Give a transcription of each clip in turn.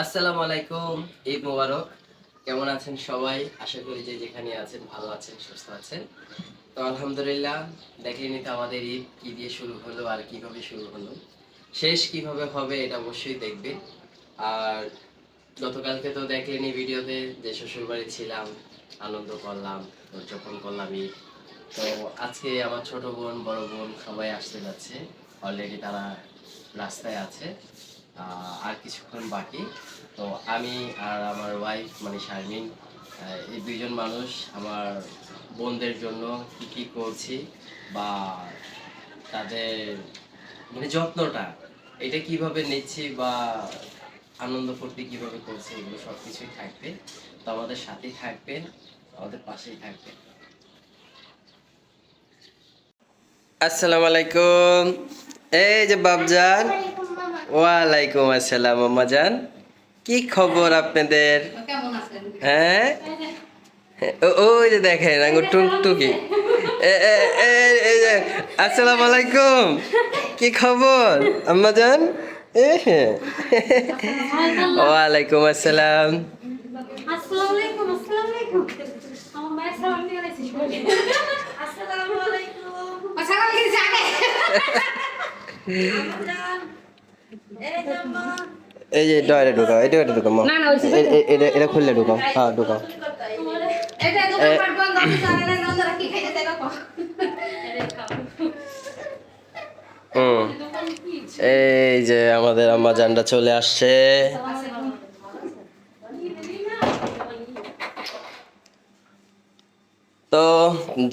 আসসালামু আলাইকুম, ঈদ মোবারক। কেমন আছেন সবাই? আশা করি যে যেখানে আছেন ভালো আছেন, সুস্থ আছেন। তো আলহামদুলিল্লাহ দেখলেনি তো আমাদের ঈদ কি দিয়ে শুরু হলো আর কীভাবে শুরু হলো। শেষ কীভাবে হবে এটা অবশ্যই দেখবে। আর গতকালকে তো দেখলেনি ভিডিওতে যে শ্বশুরবাড়ি ছিলাম, আনন্দ করলাম, উদযাপন করলাম ঈদ। তো আজকে আমার ছোট বোন, বড় বোন সবাই আসতে যাচ্ছে। অলরেডি তারা রাস্তায় আছে। আর কিছুক্ষণ বাকি। তো আমি আর আমার ওয়াইফ মানে শারমিন এই দুইজন মানুষ আমার বোনদের জন্য কি কি করছি বা তাদের মানে যত্নটা, এটা কীভাবে নিচ্ছি বা আনন্দ ফুর্তি কীভাবে করছি, এগুলো সব কিছুই থাকবে। তো আমাদের সাথেই থাকবেন, আমাদের পাশেই থাকবেন। আসসালামু আলাইকুম। এই যে বাবজান ওয়ালাইকুম আসসালাম আম্মাজান কি খবর আপনাদের? হ্যাঁ? ওই যে দেখেন আঙ্গুর টুকটুকি এ- এ- এ- এই যে, আসসালামু আলাইকুম। কি খবর আম্মাজান এ হ্যাঁ। ওয়ালাইকুম আসসালাম। আসসালামু আলাইকুম এই যে এটা এটা ঢুকাও এটা এটা ঢুকাও না, না, এটা এটা খুললে ঢুকাও। হ্যাঁ ঢুকাও। এটা দোকান বন্ধ আমি না নন্দরা কি খাইতে দেয় দেখো। হুম। এই যে আমাদের আম্মা জানটা চলে আসছে। তো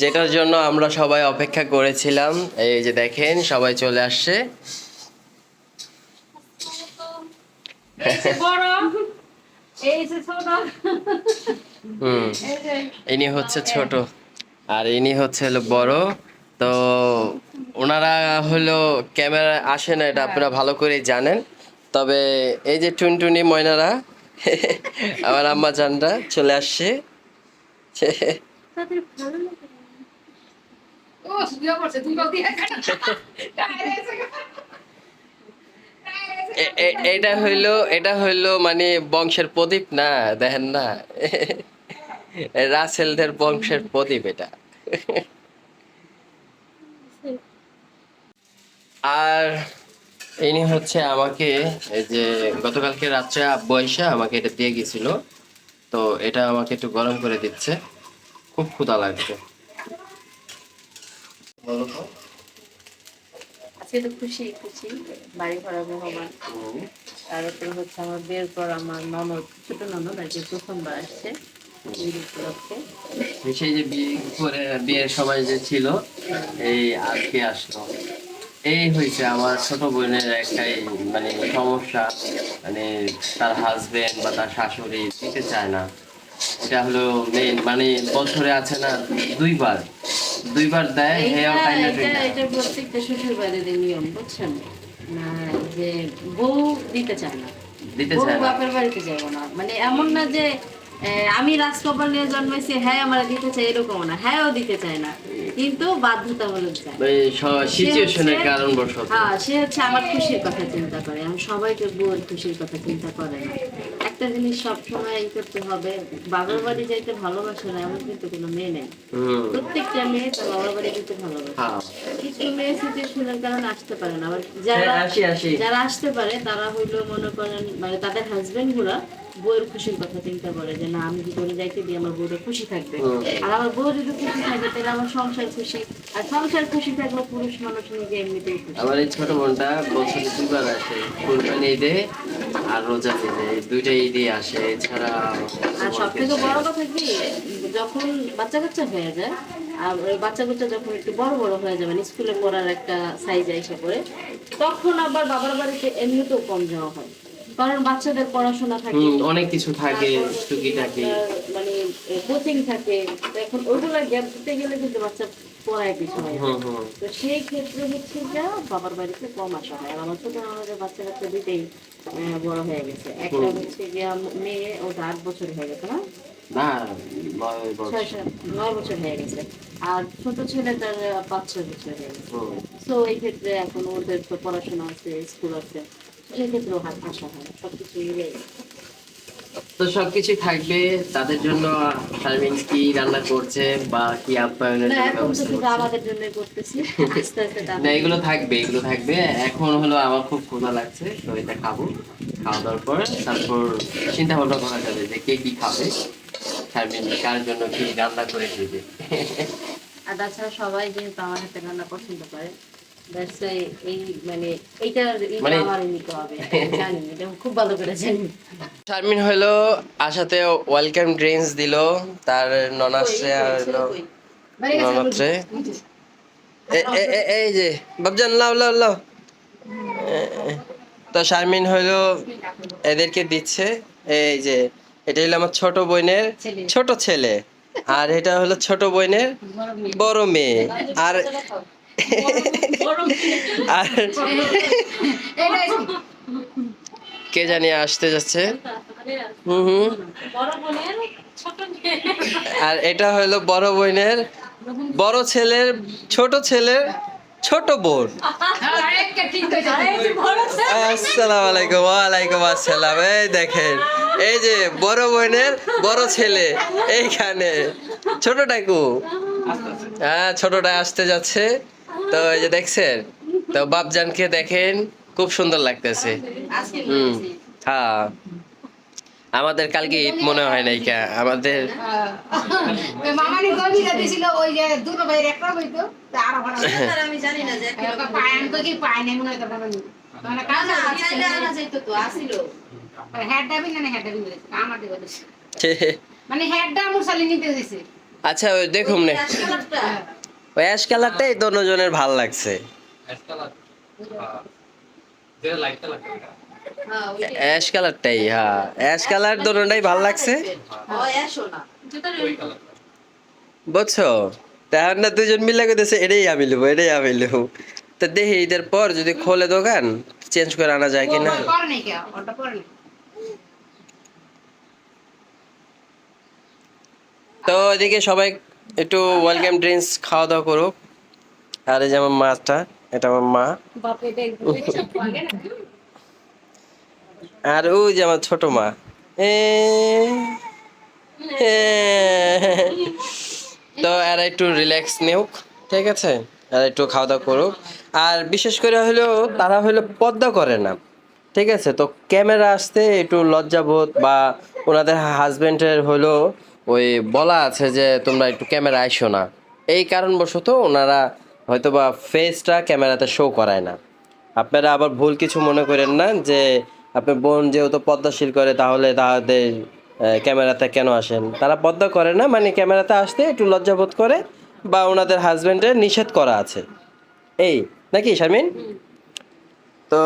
যেটার জন্য আমরা সবাই অপেক্ষা করেছিলাম এই যে দেখেন সবাই চলে আসছে এই যে বড় এই যে ছোট হুম এই যে ইনি হচ্ছে ছোট। আর ইনি হচ্ছে হলো বড়। তো ওনারা হলো ক্যামেরা আসে না এটা আপনারা ভালো করেই জানেন। তবে এই যে টুনটুনি ময়নারা আমার আম্মা জানরা চলে আসছে। ও সুযোগ করছে তুমি বলতে এ- এ- এটা হইল এটা হইল মানে বংশের প্রদীপ না, দেখেন না। রাসেলদের বংশের প্রদীপ এটা। আর ইনি হচ্ছে আমাকে, এই যে গতকালকে রাত্রে আব্বু এসে আমাকে এটা দিয়ে গেছিল। তো এটা আমাকে একটু গরম করে দিচ্ছে। খুব ক্ষুধা লাগছে। আজকে তো খুশি খুশি। বাড়ি ঘোরা মেহমান তার উপরে হচ্ছে আমার বিয়ের পর আমার ননদ ছোট ননদ আর কি প্রথমবার আসছে সেই যে বিয়ে করে বিয়ের সময় যে ছিল, এই আজকে আসলো। এই হয়েছে আমার ছোট বোনের একটাই মানে সমস্যা মানে তার হাজবেন্ড বা তার শাশুড়ি দিতে চায় না। এটা হলো মেন মানে বছরে আছে না, দুইবার। দুইবার দেয় হেয়ার এটা কাইন্ড এটা এটা প্রত্যেকটা শ্বশুর বাড়ির নিয়ম বুঝছেন? না যে বউ দিতে চায় না। দিতে চায় না। বাপের বাড়িতে যাব না। মানে এমন না যে আমি রাজকপাল নিয়ে জন্মেছি হ্যাঁ আমার দিতে চাই এরকম না। হ্যাঁও দিতে চায় না। কিন্তু বাধ্যতামূলক সিচুয়েশনের কারণ বশত হ্যাঁ সে হচ্ছে আমার খুশির কথা চিন্তা করে। আমি সবাইকে বউয়ের খুশির কথা চিন্তা করে না। একটা জিনিস সবসময় ই করতে হবে বাবার বাড়ি যাইতে ভালোবাসে না এমন কিন্তু কোনো মেয়ে নেই। প্রত্যেকটা মেয়ে তার বাবার বাড়ি যেতে ভালোবাসে। হ্যাঁ। কিছু মেয়ে সিচুয়েশনের কারণে আসতে পারে না। আবার যারা হ্যাঁ, আসি। যারা আসতে পারে তারা হইল মনে করেন মানে তাদের হাজবেন্ডগুলা বউয়ের খুশির কথা চিন্তা করে যে না আমি করে যাইতে দিই আমার বউটা খুশি থাকবে। আর আমার বউ যদি খুশি থাকে তাহলে আমার সংসার খুশি। আর সংসার খুশি থাকলে পুরুষ মানুষ নিজে এমনিতেই খুশি। আমার এই ছোট বোনটা বছরে দুবার আসে কুরবানি ঈদে আর রোজা ঈদে দুইটা ঈদে আসে এছাড়া আর সব থেকে বড় কথা কি যখন বাচ্চা কাচ্চা হয়ে যায় আর ওই বাচ্চা কাচ্চা যখন একটু বড় বড় হয়ে যাবে স্কুলে পড়ার একটা সাইজ এসে পড়ে তখন আবার বাবার বাড়িতে এমনিতেও কম যাওয়া হয়। কারণ বাচ্চাদের পড়াশোনা থাকে। অনেক কিছু থাকে টুকি থাকে। মানে কোচিং থাকে। এখন ওইগুলা গ্যাপ দিতে গেলে কিন্তু বাচ্চা পড়ায় কিছু হয়। তো সেই ক্ষেত্রে হচ্ছে যা বাবার বাড়িতে কম আসা হয়। আর আমার ছোট আমাদের বাচ্চা কাচ্চা দুইটাই বড় হয়ে গেছে। একটা হচ্ছে গিয়া মেয়ে ওটা আট বছর হয়ে গেছে না? নয় বছর। হয়ে গেছে। আর ছোট ছেলেটার আহ, পাঁচ ছয় বছর হয়ে গেছে। তো এই ক্ষেত্রে এখন ওদের তো পড়াশোনা আছে স্কুল আছে। তো সবকিছু থাকবে তাদের জন্য শারমিন কি রান্না করছে বা কি আপ্যায়নের। আমাদের জন্য করতেছি। না এগুলো থাকবে এগুলো থাকবে। এখন হলো আমার খুব ক্ষুধা লাগছে তো এটা খাব। খাওয়া দাওয়ার পর তারপর চিন্তা ভাবনা করা যাবে যে কে কি খাবে শারমিন কার জন্য কি রান্না করে দিবে। আর তাছাড়া সবাই যেহেতু আমার হাতে রান্না পছন্দ করে এই মানে মানে- নিতে হবে জানি এটা খুব ভালো করে জানি। শারমিন হলো আশাতে ওয়েলকাম ড্রিঙ্কস দিল তার ননাসে আর এ- এ- এই যে বাবজান লাও লাও লাও। তো শারমিন হলো এদেরকে দিচ্ছে এই যে এটা হলো আমার ছোট বোনের ছোট ছেলে আর এটা হলো ছোট বোনের বড় মেয়ে। আর আর কে জানি আসতে যাচ্ছে? হুম হুম। আর এটা হলো বড় বোনের বড় ছেলের, ছোট ছেলের ছোট বোন। আসসালামু আলাইকুম, ওয়ালাইকুম আসসালাম। এই দেখেন, এই যে বড় বোনের বড় ছেলে এইখানে। ছোটটাকু হ্যাঁ ছোটটা আসতে যাচ্ছে। তো এই যে দেখছেন তো বাপজানকে দেখেন খুব সুন্দর লাগতেছে। হুম হ্যাঁ। আমাদের কালকে ঈদ মনে হয় নাই কা আমাদের মামানি গভীরা দিছিল ওই যে দুটো ভাইয়ের একটা হইতো তা আরও ভালো আর আমি জানি না যে ওকে পায় আমি তো কি পায় নাই মনে তো মামানি কাজ না চাইলে আনা যাইতো তো আসিল। হেড ডাবিং না হেড ডাবিং করেছে আমার দিকে দিছে হেডটা মুসালি নিতে দিছে আচ্ছা দেখুন না। ওই অ্যাশ কালারটাই দোনোজনের ভালো লাগছে। অ্যাশ কালারটাই হ্যাঁ। অ্যাশ কালার দোনোটাই ভালো লাগছে। বুঝছ? তাহলে না দুজন মিলে করতেছে এটাই আমি নেব এটাই আমি নেব। তো দেখি ঈদের পর যদি খোলে দোকান চেঞ্জ করে আনা যায় কিনা। তো এদিকে সবাই একটু ওয়েলকাম ড্রিঙ্কস খাওয়া দাওয়া করুক। আর এই যে আমার মাছটা এটা আমার মা। আর ওই যে আমার ছোট মা। তো এরা একটু রিল্যাক্স নিউক ঠিক আছে? আর একটু খাওয়া দাওয়া করুক। আর বিশেষ করে হলো তারা হলো পদ্মা করে না ঠিক আছে? তো ক্যামেরা আসতে একটু লজ্জাবোধ বা ওনাদের হাজবেন্ডের হলো ওই বলা আছে যে তোমরা একটু ক্যামেরা আইসো না। এই কারণবশত ওনারা হয়তো বা ফেসটা ক্যামেরাতে শো করায় না। আপনারা আবার ভুল কিছু মনে করেন না যে আপনার বোন যেহেতু পদ্মাশীল করে, তাহলে তাদের ক্যামেরাতে কেন আসেন? তারা পদ্মা করে না মানে ক্যামেরাতে আসতে একটু লজ্জাবোধ করে বা ওনাদের হাজবেন্ডের নিষেধ করা আছে। এই, নাকি শারমিন? তো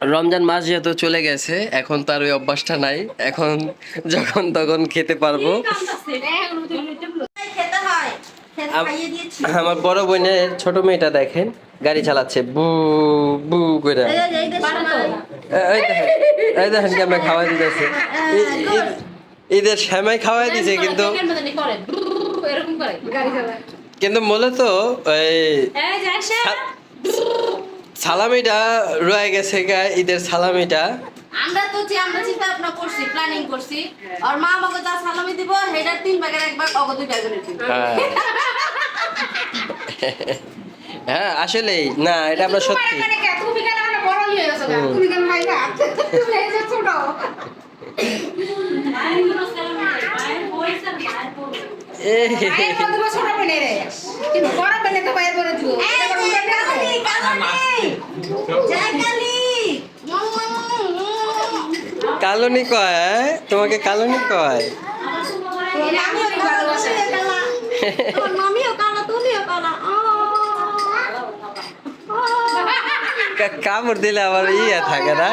রমজান মাস যেহেতু চলে গেছে এখন তার ওই অভ্যাসটা নাই। এখন যখন তখন খেতে পারব। আমার বড় বোনের ছোট মেয়েটা দেখেন গাড়ি চালাচ্ছে বু বু করে। এই দেখেন কেমন খাওয়াই দিতেছে। ঈদের শ্যামাই খাওয়াই দিছে কিন্তু কিন্তু মূলত এই সালামিটা রয়ে গেছে গা ঈদের সালামিটা। আমরা তো যে আমরা চিন্তা ভাবনা করছি প্ল্যানিং করছি আর মা আমাকে যা সালামি দিব হেডার তিন ভাগের একবার অগত দুই ভাগের হ্যাঁ। হ্যাঁ আসলেই। না এটা আমরা সত্যি। মানে তুমি কেন মানে বড় হয়ে গেছো গা? তুমি কেন ভাইবা তুমি এই যে ছোট। ছোট বোনে রে কিন্তু বড় বোনে তো ভাইয়ের বলে দিব। কালনি কয় তোমাকে কালনি কয়। কামড় দিলে আবার ইয়ে থাকে না?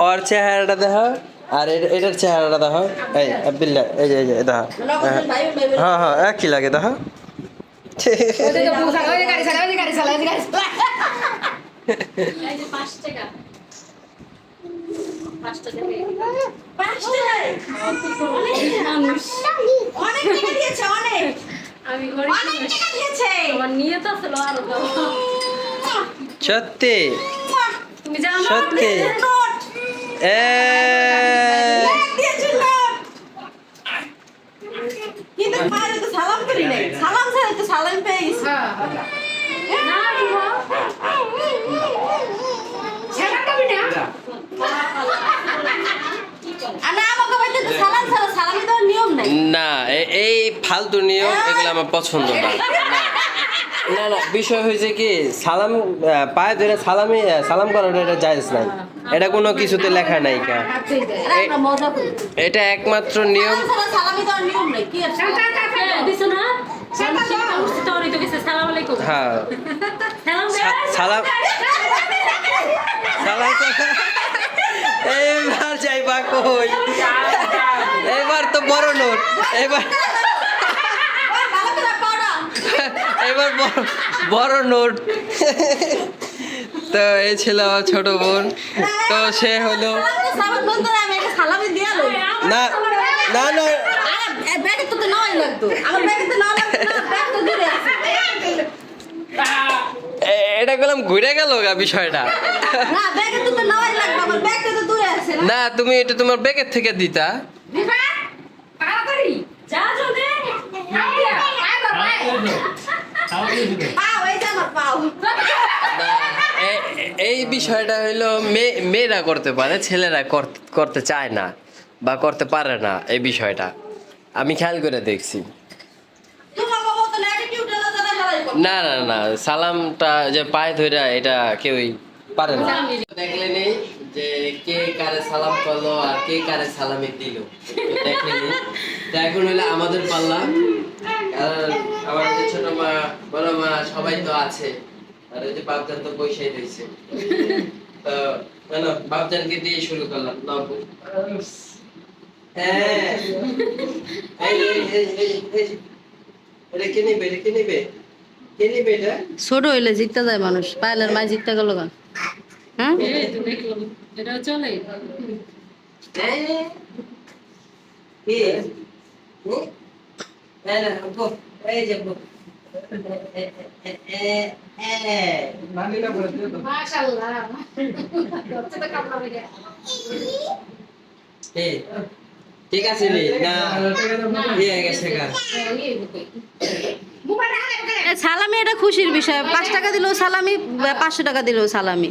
ওর চেহারাটা দেখো আর এটার চেহারাটা দেখো। এই আব্দুল্লাহ এই যে এই যে দেখো। ভাই ভাই হ্যাঁ হ্যাঁ একই লাগে দেখো। সত্যি। সত্যি। এ দিয়েছিলাম কিন্তু মায়ের তো সালাম করি নাই। সালাম ছাড়া তো সালাম পেয়ে গেছি। না? এই ফালতু নিয়ম এগুলো আমার পছন্দ না। না। না না বিষয় হয়েছে কি সালাম পায়ে ধরে সালামি সালাম করাটা এটা জায়েজ নাই। এটা কোনো কিছুতে লেখা নাই কা। আরে আমরা মজা করি। এটা একমাত্র নিয়ম। হ্যাঁ। সালাম সালাম সালাম এবার যাইবা কই? এবার তো বড় নোট। এবার এবার বড়- বড় নোট। তো এই ছিল আমার ছোট বোন। তো সে হলো সালাম বন্ধুরা আমি একটা সালামি দিয়ে লই না না না। আরে ব্যাগে তো নয় লাগতো আমার ব্যাগে তো না লাগতো না ব্যাগ তো দূরে আছে এ- এটা গেলাম ঘুরে গেল গা বিষয়টা। না ব্যাগে তো নয় লাগতো আমার ব্যাগটা তো দূরে আছে না না তুমি এটা তোমার ব্যাগের থেকে দিতা তাড়াতাড়ি এই বিষয়টা হইল মেয়ে মেয়েরা করতে পারে ছেলেরা কর- করতে চায় না বা করতে পারে না এই বিষয়টা। আমি খেয়াল করে দেখছি। না না না সালামটা যে পায়ে ধরে এটা কেউই পারে না। দেখলেনি যে কে কারে সালাম করল আর কে কারে সালামি দিল। দেখলেনি এখন হলো আমাদের পাল্লা। কারণ আমাদের ছোট মা বড় মা সবাই তো আছে। আর ওই যে বাপজান তো পয়সাই দিয়েছে তো না বাপজানকে দিয়ে শুরু করলাম নবু হ্যাঁ। এই এই এই এই এই এটা কে নিবে এটা কে নিবে? কে নিবে এটা? ছোট হইলে জিততে যায় মানুষ পাইলের মাই জিততে গেল হ্যাঁ? এই এটা চলে। হ্যাঁ? হ্যাঁ গো এই যে ঠিক আছে সালামি এটা খুশির বিষয়। পাঁচ টাকা দিলেও সালামি পাঁচশো টাকা দিলেও সালামি।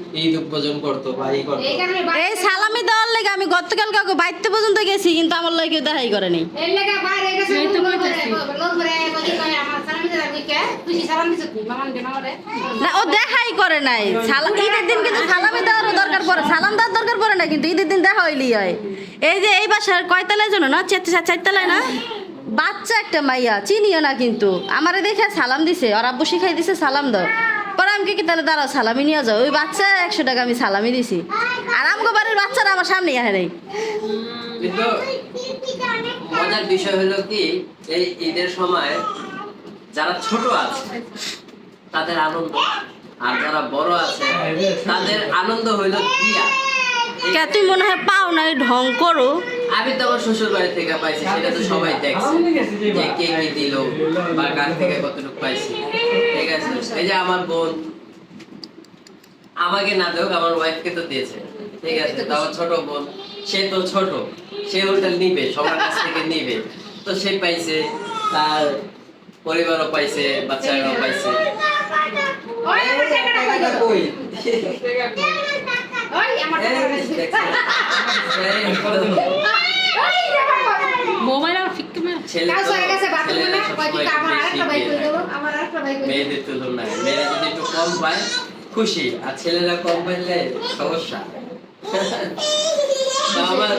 ঈদ উপার্জন করতো বা ই করতো। এই এই সালামি দেওয়ার লাগে আমি গতকাল কাউকে বাইতে পর্যন্ত গেছি কিন্তু আমার লাগে কেউ দেখাই করেনি। এই না ও দেখাই করে নাই। সালাম ঈদের দিন কিন্তু সালামি দেওয়ার দরকার পড়ে সালাম দেওয়ার দরকার পড়ে না কিন্তু ঈদের দিন দেখা হইলি হয়। এই যে এই বাসার কয়তলায় জন্য না? চার চারতলায় না? বাচ্চা একটা মাইয়া চিনিও না কিন্তু। আমারে দেখে সালাম দিছে আর আব্বু শিখাই দিছে সালাম দাও। পরে কি তাহলে দাঁড়াও সালামি নিয়ে যাও। ওই বাচ্চা একশো টাকা আমি সালামি দিছি। আর আমগো বাড়ির বাচ্চারা আমার সামনে আহে নাই। মজার বিষয় হলো কি এই ঈদের সময় যারা ছোট আছে তাদের আনন্দ। আর যারা বড় আছে তাদের আনন্দ হইল দিয়া। কে তুই মনে হয় পাও নাই ঢং করো। আমি তো আমার শ্বশুর বাড়ি থেকে পাইছি সেটা তো সবাই দেখছে। যে কে কি দিল বা কার থেকে কতটুকু পাইছি। ঠিক আছে। এই যে আমার বোন। আমাকে না দেখ আমার ওয়াইফকে তো দিয়েছে। ঠিক আছে তো আমার ছোট বোন। সে তো ছোট। সে ওটা নিবে সবার কাছ থেকে নিবে। তো সে পাইছে তার পরিবারও পাইছে বাচ্চারাও পাইছে। মোবাইল আর ফিক্কে মে ছেলে হয়ে বাথরুমে ছেলেরা না কই সবসময় কি আমার বেশি আরেকটা বাইক দেয়। দেব। মেয়েদের তুলনায় মেয়েরা যদি একটু কম পায়, খুশি। আর ছেলেরা কম পাইলে সমস্যা। আমার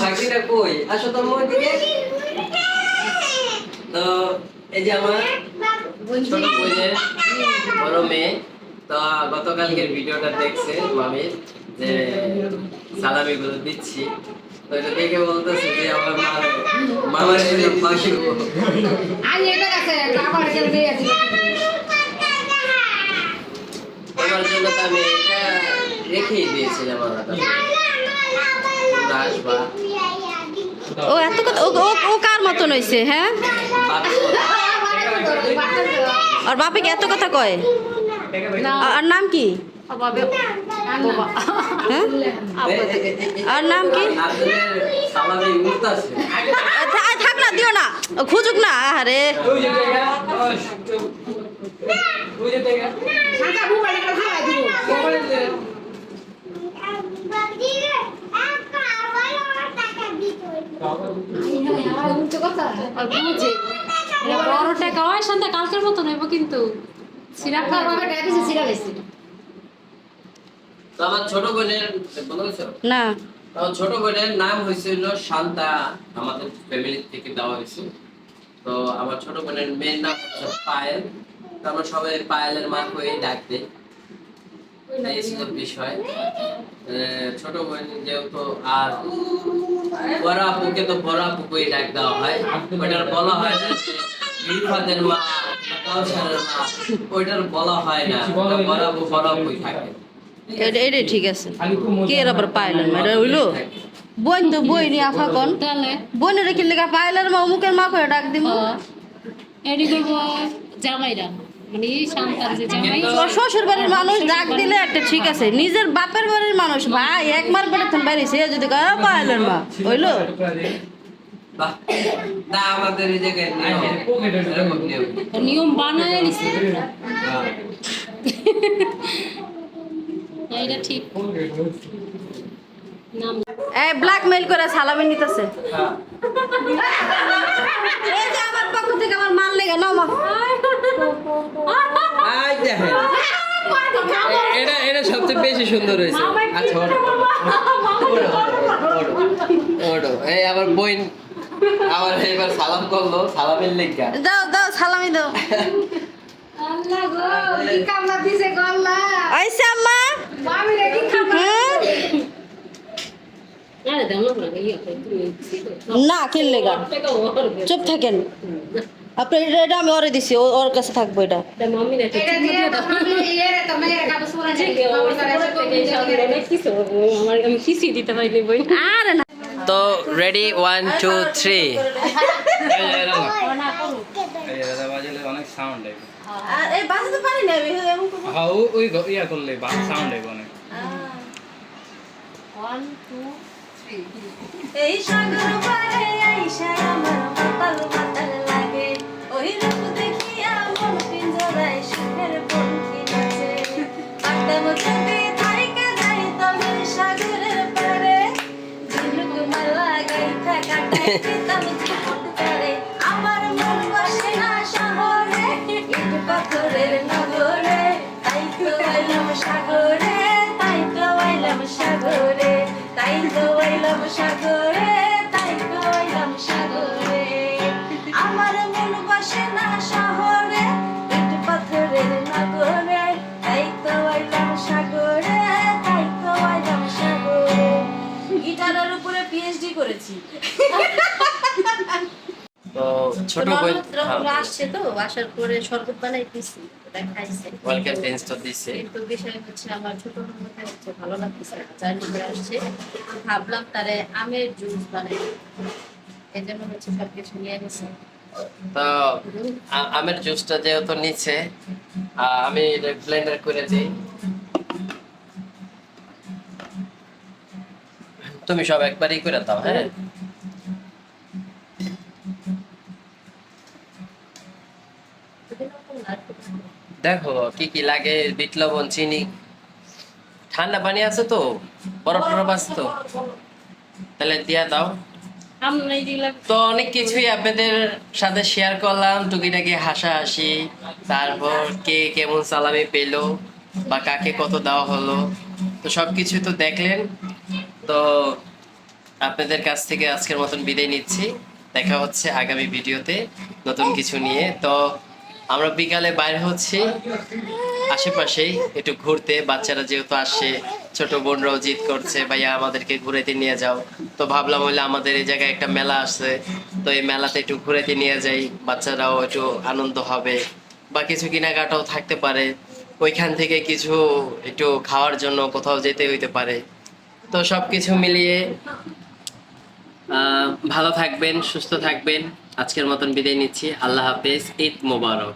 চাকরিটা কই? আসো তো দিকে। তো এই যে আমার ছোট বোনের বড় মেয়ে, তো গতকালকের ভিডিওটা দেখছে মামি যে সালামি গুলো দিচ্ছি। তো এটা দেখে বলতেছে যে আমার মা মামার এনে পাশে আজ এটা আছে আবার গেল দিয়ে আছে তোমার জন্য তো আমি এটা রেখেই দিয়েছিলাম আলাদা। তোমরা আসবা ও এত কথা ও ও- ও কার মতন হইছে হ্যাঁ? আর বাপে কি এত কথা কয়? আর- নাম কি? আর নাম কি? থাক না দিও না। খুঁজুক না আরে বড় টাকা হয় সন্ধ্যা কালকের মতো নেব কিন্তু। সিরাপ টাকা লাইছে তো আমার ছোট বোনের না। আমার ছোট বোনের নাম হয়েছিল শান্তা আমাদের ফ্যামিলি থেকে দেওয়া হয়েছে। তো আমার ছোট বোনের মেয়ের নাম হচ্ছে পায়েল। তো আমরা সবাই পায়েলের মা হয়ে ডাক দিই। বিষয়। ছোট বোন যেহেতু আর বড় আপুকে তো বড় আপুকেই ডাক দেওয়া হয়। ওইটার বলা হয় না যে মা কাউসারের মা ওইটার বলা হয় না বড় আপু বড় আপুই থাকে। এটা এটাই ঠিক আছে। কে আবার পাইলেন এটা হইল? বোন তো বই নি আফা কন। তাহলে? বোনের কি লেখা পাইলের মা অমুকের মা করে ডাক দিব এডি করব জামাইরা। মানে শ্বশুর বাড়ির মানুষ ডাক দিলে একটা ঠিক আছে। নিজের বাপের বাড়ির মানুষ ভাই এক মার পেটে তুমি বাইরে সে যদি কয় "আ, পাইলেন মা হইল? নিয়ম। বানায় হ্যাঁ। ঠিক। নাম এই ব্ল্যাকমেইল করে সালামি নিতেছে। এই যে আমার পক্ষ থেকে আমার মাল লেগে নাও মা। আই দেখেন। এটা এটা সবচেয়ে বেশি সুন্দর হয়েছে। আচ্ছা। এই আমার বইন আমার এবার সালাম করল সালামের লেখা দাও দাও সালামি দাও। আল্লাহ গো কি কামলা দিছে গো আল্লাহ আইসা আম্মা মামি রে কি খাবার হ্যাঁ আরে দাম না ইয়ে তুমি না কিন লেগা চুপ থাকেন আপনি এটা এটা আমি ওরে দিছি ও- ওর কাছে থাকব এটা মাম্মি না এটা দিয়ে তো মামি ইয়ে রে তো মেয়ের কাছে সোনা যায় মামি করে আমার আমি কিছুই দিতে পারিনি বই আরে না তো রেডি ওয়ান টু থ্রি অনেক সাউন্ড আইবে আর এই বাজাতে পারি না আমি এমন করব। হ্যাঁ ওই ইয়া করলে সাউন্ড আইবে অনেক। এই সাগর পারে আইসা আমার মাতাল মাতাল লাগে। ওই রূপ দেখিয়া মন পিঞ্জরায় সুখের পঙ্খী নাচে। পাতাম যদি থাইকা যাই তবে সাগরের পারে ঝিনুক মালা গাইথা কাটাই পাথরের নগরে, তাই তো আইলাম সাগরে, তাই তো আইলাম সাগরে, তাই তো আইলাম সাগরে, তাই তো আইলাম সাগরে। আমার মন বসে না শহরে ইট পাথরের নগরে, তাই তো আইলাম সাগরে, তাই তো আইলাম সাগরে। গিটারের উপরে পিএইচডি করেছি। ছোট বোন আসছে তো আসার পরে শরবত বানাই দিছি ওয়েলকাম ড্রিঙ্কস তো দিছে কিন্তু বিষয় হচ্ছে আমার ছোট বোনকে হচ্ছে ভালো লাগতেছে না জার্নি করে আসছে। ভাবলাম তারে আমের জুস বানাই। এই জন্য হচ্ছে সব কিছু নিয়ে গেছে তো আমের জুসটা যেহেতু নিচ্ছে আ- আমি ব্লেন্ডার করে দিই। তুমি সব একবারই করে দাও হ্যাঁ? দেখো, কি কি লাগে? বিট লবণ চিনি। ঠান্ডা পানি আছে তো? বরফ টরফ আছে তো? তাহলে দিয়া দাও। তো অনেক কিছুই আপনাদের সাথে শেয়ার করলাম, টুকিটাকি হাসাহাসি, তারপর কে কেমন সালামি পেল বা কাকে কত দেওয়া হলো, তো সব কিছু তো দেখলেন। তো আপনাদের কাছ থেকে আজকের মতন বিদায় নিচ্ছি। দেখা হচ্ছে আগামী ভিডিওতে নতুন কিছু নিয়ে। তো আমরা বিকালে বাইরে হচ্ছি। আশেপাশেই একটু ঘুরতে, বাচ্চারা যেহেতু আসছে ছোট বোনরাও জিদ করছে, ভাইয়া, আমাদেরকে ঘুরেতে নিয়ে যাও। তো ভাবলাম হলে আমাদের এই জায়গায় একটা মেলা আসছে তো এই মেলাতে একটু ঘুরেতে নিয়ে যাই, বাচ্চারাও একটু আনন্দ হবে। বা কিছু কেনাকাটাও থাকতে পারে। ওইখান থেকে কিছু একটু খাওয়ার জন্য কোথাও যেতে হইতে পারে। তো সব কিছু মিলিয়ে ভালো থাকবেন, সুস্থ থাকবেন। আজকের মতন বিদায় নিচ্ছি। আল্লাহ হাফেজ। ঈদ মোবারক।